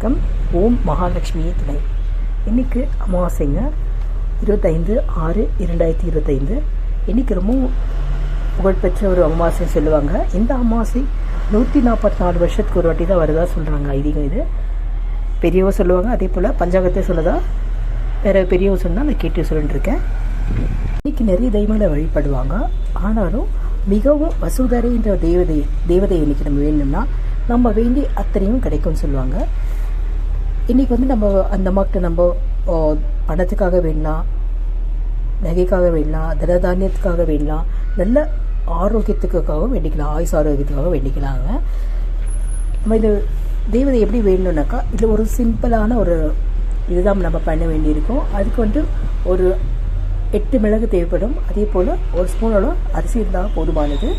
வணக்கம். ஓம் மகாலட்சுமியே துணை. இன்னைக்கு அமாவாசைங்க. இருபத்தைந்து ஆறு இரண்டாயிரத்தி இருபத்தைந்து. இன்றைக்கி ரொம்ப புகழ்பெற்ற ஒரு அமாவாசைன்னு சொல்லுவாங்க. இந்த அமாவாசை நூற்றி நாற்பத்தி நாலு வருஷத்துக்கு ஒரு வாட்டி தான் வருதா சொல்கிறாங்க ஐதீகம் இது. பெரியவங்க சொல்லுவாங்க அதே போல் பஞ்சாங்கத்தை சொல்லதா. வேறு பெரியவங்க சொன்னால் நான் கேட்டு சொல்லிட்டுருக்கேன். இன்றைக்கி நிறைய தெய்வங்களை வழிபடுவாங்க. ஆனாலும் மிகவும் வசுதரைன்ற தேவதை தேவதை இன்னைக்கு நம்ம வேணும்னா நம்ம வேண்டி அத்தனையும் கிடைக்கும்னு சொல்லுவாங்க. இன்றைக்கி வந்து நம்ம அந்த அம்மாக்கிட்ட நம்ம பணத்துக்காக வேணலாம் நகைக்காக வேணலாம் தனதானியத்துக்காக வேணலாம் நல்ல ஆரோக்கியத்துக்காகவும் வேண்டிக்கலாம் ஆயுஸ் ஆரோக்கியத்துக்காக வேண்டிக்கலாங்க. நம்ம இது தெய்வதை எப்படி வேணும்னாக்கா இதில் ஒரு சிம்பிளான ஒரு இதுதான் நம்ம பண்ண வேண்டியிருக்கும். அதுக்கு வந்து ஒரு எட்டு மிளகு தேவைப்படும். அதே போல் ஒரு ஸ்பூனோட அரிசி இருந்தால் போதுமானது.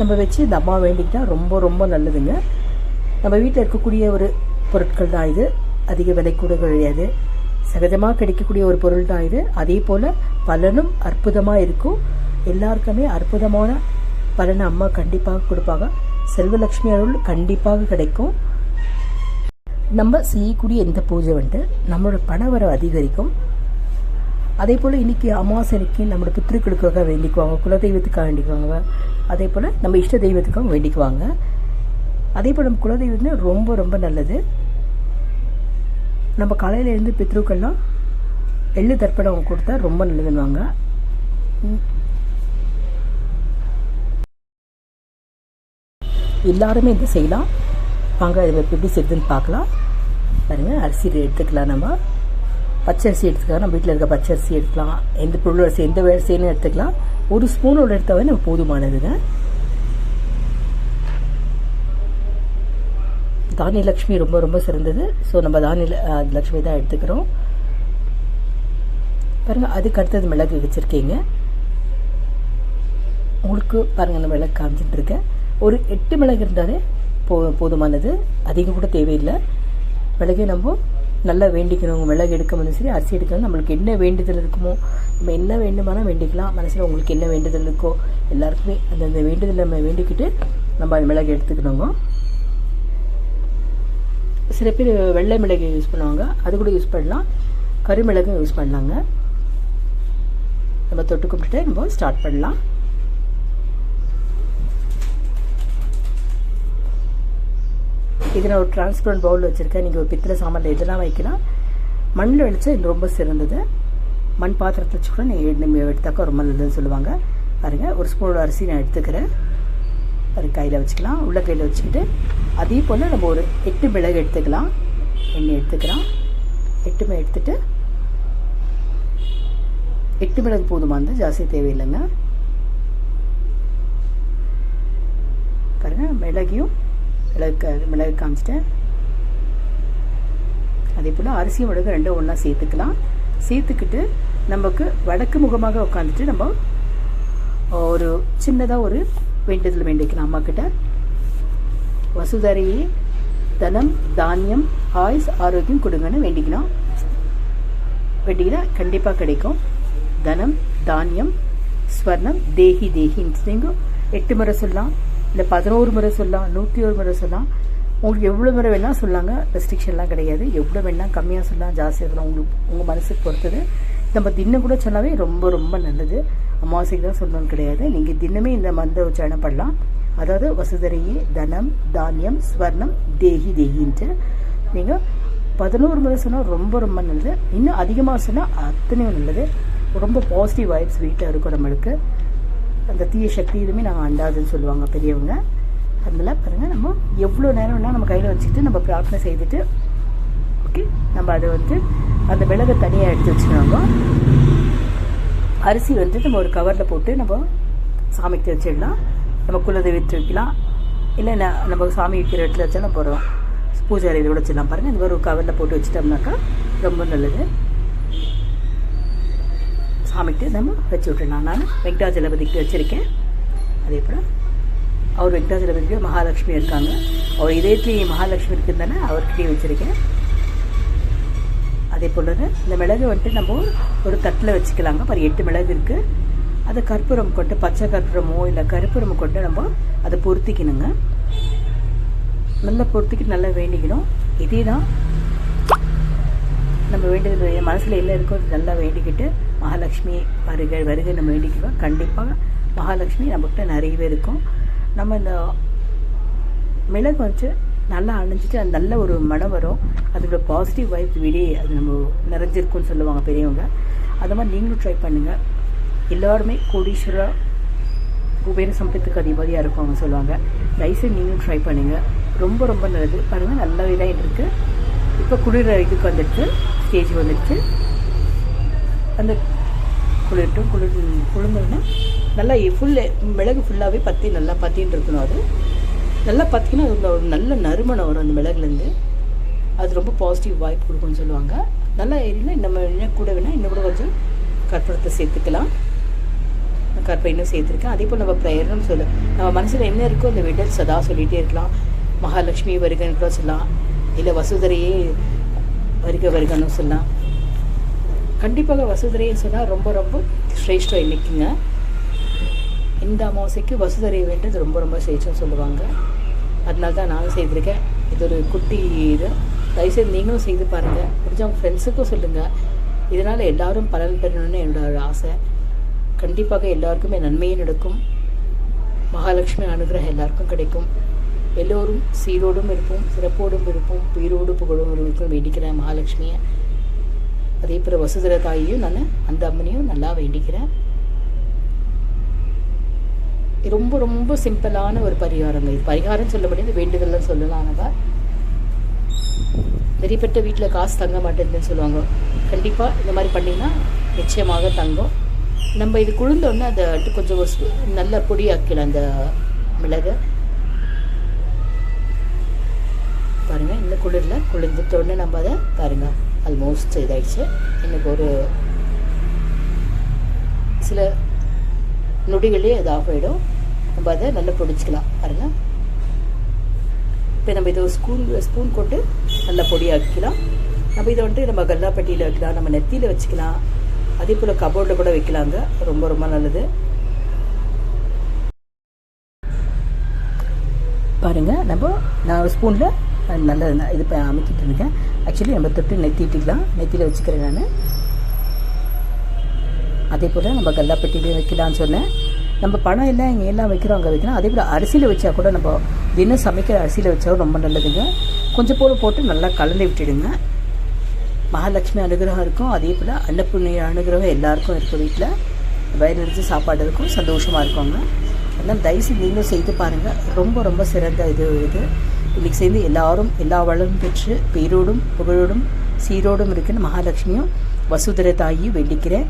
நம்ம வச்சு இந்த அம்மா வேண்டிக்கிட்டால் ரொம்ப ரொம்ப நல்லதுங்க. நம்ம வீட்டில் இருக்கக்கூடிய ஒரு பொருட்கள் தான் இது. அதிக விலை கூட கிடையாது. சகஜமாக கிடைக்கக்கூடிய ஒரு பொருள் தான் இது. அதே போல் பலனும் அற்புதமாக இருக்கும். எல்லாருக்குமே அற்புதமான பலனை அம்மா கண்டிப்பாக கொடுப்பாங்க. செல்வலக்ஷ்மி அருள் கண்டிப்பாக கிடைக்கும். நம்ம செய்யக்கூடிய இந்த பூஜை வந்துட்டு நம்மளோட பணவரவு அதிகரிக்கும். அதே போல் இன்றைக்கி அமாவாசைக்கு நம்மளோட பித்திருக்களுக்காக வேண்டிக்குவாங்க குலதெய்வத்துக்காக வேண்டிக்குவாங்க. அதே போல் நம்ம இஷ்ட தெய்வத்துக்காக வேண்டிக்குவாங்க. அதே போல் நம்ம குலதெய்வம்னா ரொம்ப ரொம்ப நல்லது. நம்ம காலையில் எழுந்து பித்ருக்கள்லாம் எள்ளு தர்ப்பணம் கொடுத்தா ரொம்ப நல்லதுன்னுவாங்க. எல்லாருமே இது செய்யலாம். வாங்க இது எப்படி செய்யுதுன்னு பார்க்கலாம். பாருங்க அரிசி எடுத்துக்கலாம் நம்ம. பச்சரிசி எடுத்துக்கலாம். நம்ம வீட்டில் இருக்க பச்சரிசி எடுக்கலாம். எந்த பொருள் அரிசி எந்த வரிசைன்னு எடுத்துக்கலாம். ஒரு ஸ்பூனோட எடுத்தாவே நம்ம போதுமானதுங்க. தானிய லக்ஷ்மி ரொம்ப ரொம்ப சிறந்தது. ஸோ நம்ம தானிய லக்ஷ்மி தான் எடுத்துக்கிறோம். பாருங்கள் அதுக்கு அடுத்தது மிளகு வச்சுருக்கீங்க. உங்களுக்கு பாருங்கள் அந்த மிளகு காமிச்சிட்டு இருக்கேன். ஒரு எட்டு மிளகு இருந்தாலே போ போதுமானது. அதிகம் கூட தேவையில்லை. மிளகை நம்ம நல்லா வேண்டிக்கணும். மிளகு எடுக்கணும் சரி அரிசி எடுக்கணும். நம்மளுக்கு என்ன வேண்டுதல் இருக்குமோ நம்ம என்ன வேண்டுமானா வேண்டிக்கலாம். மனசில் உங்களுக்கு என்ன வேண்டுதல் இருக்கோ எல்லாருக்குமே அந்தந்த வேண்டுதல் நம்ம வேண்டிக்கிட்டு நம்ம அந்த மிளகு எடுத்துக்கணுங்க. சில பேர் வெள்ளை மிளகு யூஸ் பண்ணுவாங்க. அது கூட யூஸ் பண்ணலாம். கருமிளகும் யூஸ் பண்ணலாங்க. நம்ம தொட்டு கும்பிட்டுட்டு நம்ம ஸ்டார்ட் பண்ணலாம். இது நான் ஒரு டிரான்ஸ்பரண்ட் பவுல் வச்சுருக்கேன். நீங்கள் ஒரு பித்தளை சாமானில் இதெல்லாம் வைக்கலாம். மண்ணில் வச்சா இது ரொம்ப சிறந்தது. மண் பாத்திரத்தை வச்சு கூட நீங்கள் எடுத்தாக்கா ரொம்ப நல்லதுன்னு சொல்லுவாங்க. பாருங்கள் ஒரு ஸ்பூனோட அரிசி நான் எடுத்துக்கிறேன். அது கையில் வச்சுக்கலாம். உள்ள கையில் வச்சுக்கிட்டு அதே போல் நம்ம ஒரு எட்டு மிளகு எடுத்துக்கலாம். எண்ணெய் எடுத்துக்கலாம். எட்டு மிளகு எடுத்துகிட்டு எட்டு மிளகு போதுமானது ஜாஸ்தி தேவையில்லைங்க. பாருங்க மிளகையும் மிளகு க- மிளகு காமிச்சிட்டேன். அதே போல் அரிசி மிளகு ரெண்டும் ஒன்றா சேர்த்துக்கலாம். சேர்த்துக்கிட்டு நமக்கு வடக்கு முகமாக உட்காந்துட்டு நம்ம ஒரு சின்னதாக ஒரு வேண்டுதல் வேண்டிக்கலாம் அம்மா கிட்ட வசுதரையே தனம் தானியம் ஆயுஸ் ஆரோக்கியம் கொடுங்கன்னு வேண்டிக்கலாம் வேண்டிக்கினா கண்டிப்பாக கிடைக்கும். தனம் தானியம் ஸ்வர்ணம் தேஹி தேஹின்னு நீங்கள் எட்டு முறை சொல்லலாம் இல்லை பதினோரு முறை சொல்லலாம் நூற்றி ஒரு முறை சொல்லலாம். உங்களுக்கு எவ்வளோ முறை வேணால் சொல்லாங்க ரெஸ்ட்ரிக்ஷன்லாம் கிடையாது. எவ்வளோ வேணால் கம்மியாக சொல்லலாம் ஜாஸ்தியாக சொல்லலாம் உங்களுக்கு உங்கள் மனசுக்கு பொறுத்தது. நம்ம தினம் கூட சொன்னாவே ரொம்ப ரொம்ப நல்லது. அமாவாசைக்கு தான் சொல்லணும்னு கிடையாது. நீங்கள் தினமே இந்த மந்திர உச்சாரணம் பண்ணலாம். அதாவது வசுதரையே தனம் தானியம் ஸ்வர்ணம் தேஹி தேகின்ட்டு. நீங்கள் பதினோரு முறை சொன்னால் ரொம்ப ரொம்ப நல்லது. இன்னும் அதிகமாக சொன்னால் அத்தனையும் நல்லது. ரொம்ப பாசிட்டிவ் வைப்ஸ் வீட்டில் இருக்கும் நம்மளுக்கு. அந்த தீய சக்தி எதுவுமே நாங்கள் அண்டாதுன்னு சொல்லுவாங்க பெரியவங்க. அதனால் பாருங்கள் நம்ம எவ்வளோ நேரம் வேணால் நம்ம கையில் வச்சுக்கிட்டு நம்ம பிரார்த்தனை செய்துட்டு ஓகே நம்ம அதை வந்து அந்த மிளகை தனியாக எடுத்து வச்சுக்கோங்க அரிசி வந்து நம்ம ஒரு கவரில் போட்டு நம்ம சாமிக்கு வச்சிடலாம். நம்ம குலதெய்வத்தை வைக்கலாம். இல்லை நம்ம சாமி வைக்கிற இடத்துல வச்சாலும் போகிறோம் பூஜை அறையில் கூட வச்சிடலாம் பாருங்கள் இந்த மாதிரி ஒரு கவரில் போட்டு வச்சிட்டோம்னாக்கா ரொம்ப நல்லது. சாமிக்கு நம்ம வச்சு விட்டுடலாம். நான் வெங்கடாஜலபதிக்கு வச்சுருக்கேன். அதே போல் அவர் வெங்கடாஜலபதிக்கு மகாலட்சுமி இருக்காங்க. அவர் இதயத்துலேயே மகாலட்சுமி இருக்குன்னு அவர்கிட்டயும் வச்சுருக்கேன். அதே போல் இந்த மிளகு வந்துட்டு நம்ம ஒரு தட்டில் வச்சுக்கலாங்க. பாரு எட்டு மிளகு இருக்குது அதை கற்பூரம் கொண்டு பச்சை கற்பூரமோ இல்லை கற்பூரம் கொண்டு நம்ம அதை பொருத்திக்கணுங்க. நல்லா பொருத்திக்கிட்டு நல்லா வேண்டிக்கணும். இதே தான் நம்ம வேண்டியது. மனசில் என்ன இருக்கோ நல்லா வேண்டிக்கிட்டு மகாலட்சுமி வருகை வருகை நம்ம வேண்டிக்கிறோம் கண்டிப்பாக மகாலட்சுமி நம்மகிட்ட நிறையவே இருக்கும். நம்ம இந்த மிளகு வச்சு நல்லா அணைஞ்சிட்டு அது நல்ல ஒரு மனம் வரும். அதோட பாசிட்டிவ் வைப் விடே அது நம்ம நிறைஞ்சிருக்கும்னு சொல்லுவாங்க பெரியவங்க. அது மாதிரி நீங்களும் ட்ரை பண்ணுங்கள் எல்லோருமே கோடீஸ்வரா குபேர சம்பத்துக்கு அதிபதியாக இருக்கும் அவங்க சொல்லுவாங்க. தயவுசெய்து நீங்களும் ட்ரை பண்ணுங்கள் ரொம்ப ரொம்ப நல்லது. பாருங்கள் நல்லாவே தான் இருக்குது இப்போ குளிர் இதுக்கு வந்துடுச்சு. ஸ்டேஜ் வந்துடுச்சு. அந்த குளிர்ட்டும் குளிர் குளிர்ந்தோன்னா நல்லா ஃபுல் மிளகு ஃபுல்லாகவே பற்றி நல்லா பற்றின்னு இருக்கணும் அது. நல்லா பார்த்தீங்கன்னா அதில் ஒரு நல்ல நறுமணம் வரும் அந்த மிளகுலேருந்து. அது ரொம்ப பாசிட்டிவ் வாய்ப்பு கொடுக்கும்னு சொல்லுவாங்க. நல்லா எரியில நம்ம என்ன கூட வேணால் இன்னும் கூட கொஞ்சம் கற்பூரத்தை சேர்த்துக்கலாம். கற்பை இன்னும் சேர்த்துருக்கேன். அதே போல் நம்ம ப்ரேயர்னு சொல்ல நம்ம மனசில் என்ன இருக்கோ அந்த விடல் சதா சொல்லிகிட்டே இருக்கலாம். மகாலட்சுமி வருகன்னு கூட சொல்லலாம். இல்லை வசுதரையே வருக வருகன்னு சொல்லலாம். கண்டிப்பாக வசுதரைன்னு சொன்னால் ரொம்ப ரொம்ப ஸ்ரேஷ்டம் இன்னைக்குங்க. இந்த அமாவாசைக்கு வசுதரையை வேண்டியது ரொம்ப ரொம்ப சிரேஷ்டம் சொல்லுவாங்க. அதனால தான் நானும் செய்திருக்கேன். இது ஒரு குட்டி இது. தயவுசெய்து நீங்களும் செய்து பாருங்கள் முடிஞ்ச உங்கள் ஃப்ரெண்ட்ஸுக்கும் சொல்லுங்கள் இதனால் எல்லாரும் பலன் பெறணும்னு என்னோட ஒரு ஆசை. கண்டிப்பாக எல்லாருக்குமே நன்மையே நடக்கும். மகாலட்சுமி அனுகிரகம் எல்லாருக்கும் கிடைக்கும். எல்லோரும் சீரோடும் இருப்போம் சிறப்போடும் இருப்போம் உயிரோடு புகழும் இருக்கும் வேண்டிக்கிறேன் மகாலட்சுமியை. அதே போல் வசுதர தாயையும் நான் அந்த அம்மனையும் நல்லா வேண்டிக்கிறேன். ரொம்ப ரொம்ப சிம்பிளான ஒரு பரிகாரங்க. இது பரிகாரம் சொல்ல முடியாது வேண்டுதல்னு சொல்லலாம் நம்ம நிறைய வீட்டில் காசு தங்க மாட்டேங்குதுன்னு சொல்லுவாங்க. கண்டிப்பாக இந்த மாதிரி பண்ணிங்கன்னா நிச்சயமாக தங்கும். நம்ம இது குளிர்ந்தோடனே அதை கொஞ்சம் ஒரு ஸ்பூ- நல்ல பொடியாக்கலாம் அந்த மிளகை. பாருங்க இந்த குளிரில் குளிர்ந்துட்டோடனே நம்ம அதை பாருங்கள் ஆல்மோஸ்ட் இதாயிடுச்சு. எனக்கு ஒரு சில நொடிகளே அது ஆஃப் ஆகிடும் நம்ம அதை நல்லா பொடிச்சுக்கலாம். பாருங்க. இப்போ நம்ம இதை ஒரு ஸ்பூன் ஸ்பூன் கொண்டு நல்லா பொடியாக்கிக்கலாம். நம்ம இதை வந்துட்டு நம்ம கல்லாப்பட்டியில் வைக்கலாம் நம்ம நெத்தியில் வச்சுக்கலாம். அதே போல் கபோர்டில் கூட வைக்கலாங்க. ரொம்ப ரொம்ப நல்லது. பாருங்க நம்ம நான் ஒரு ஸ்பூனில் நல்ல இது இப்போ அமைக்கிட்டு இருக்கேன். ஆக்சுவலி நம்ம தொட்டு நெத்திட்டுக்கலாம். நெத்தியில் வச்சுக்கிறேன் நான். அதே போல் நம்ம கல்லாப்பட்டிலையும் வைக்கலான்னு சொன்னேன். நம்ம பணம் எல்லாம் இங்கே எல்லாம் வைக்கிறோம் அங்கே வைக்கிறோம் அதே போல் அரிசியில் வச்சா கூட நம்ம தினம் சமைக்கிற அரிசியில் வச்சாலும் ரொம்ப நல்லதுங்க. கொஞ்சம் போல் போட்டு நல்லா கலந்து விட்டுடுங்க. மகாலட்சுமி அனுகிரகம் இருக்கும். அதே போல் அன்னப்புண்ணிய அனுகிரகம் எல்லாருக்கும் இருக்கும் வீட்டில் வயிறு நிறைஞ்சு சாப்பாடு இருக்கும். சந்தோஷமாக இருக்குங்க. அதனால் தயவுசெய்து நீங்களும் செய்து பாருங்கள் ரொம்ப ரொம்ப சிறந்த இது இது. இன்னைக்கு சேர்ந்து எல்லாரும் எல்லா வளமும் பெற்று பேரோடும் புகழோடும் சீரோடும் இருக்குன்னு மகாலட்சுமியும் வசுதர தாயும் வேண்டிக்கிறேன்.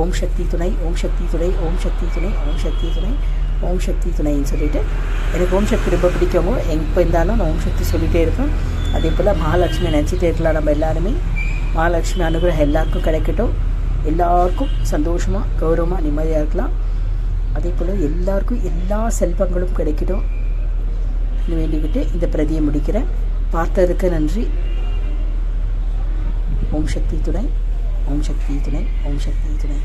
ஓம் சக்தி துணை ஓம் சக்தி துணை ஓம் சக்தி துணை ஓம் சக்தி துணை ஓம் சக்தி துணைன்னு சொல்லிட்டு எனக்கு ஓம் சக்தி ரொம்ப பிடிக்கவும் எப்போ இருந்தாலும் நான் ஓம் சக்தி சொல்லிகிட்டே இருப்பேன். அதே போல் மகாலட்சுமி நினச்சிட்டே இருக்கலாம் நம்ம எல்லாருமே. மகாலட்சுமி அனுகிரகம் எல்லாருக்கும் கிடைக்கட்டும். எல்லாருக்கும் சந்தோஷமாக கௌரவமாக நிம்மதியாக இருக்கலாம். அதே போல் எல்லாருக்கும் எல்லா செல்வங்களும் கிடைக்கட்டும். வேண்டிக்கிட்டு இந்த பிரதியை முடிக்கிறேன். பார்த்ததுக்கு நன்றி. ஓம் சக்தி துணை. ஓம் சக்தி துணை ஓம் சக்தி துணை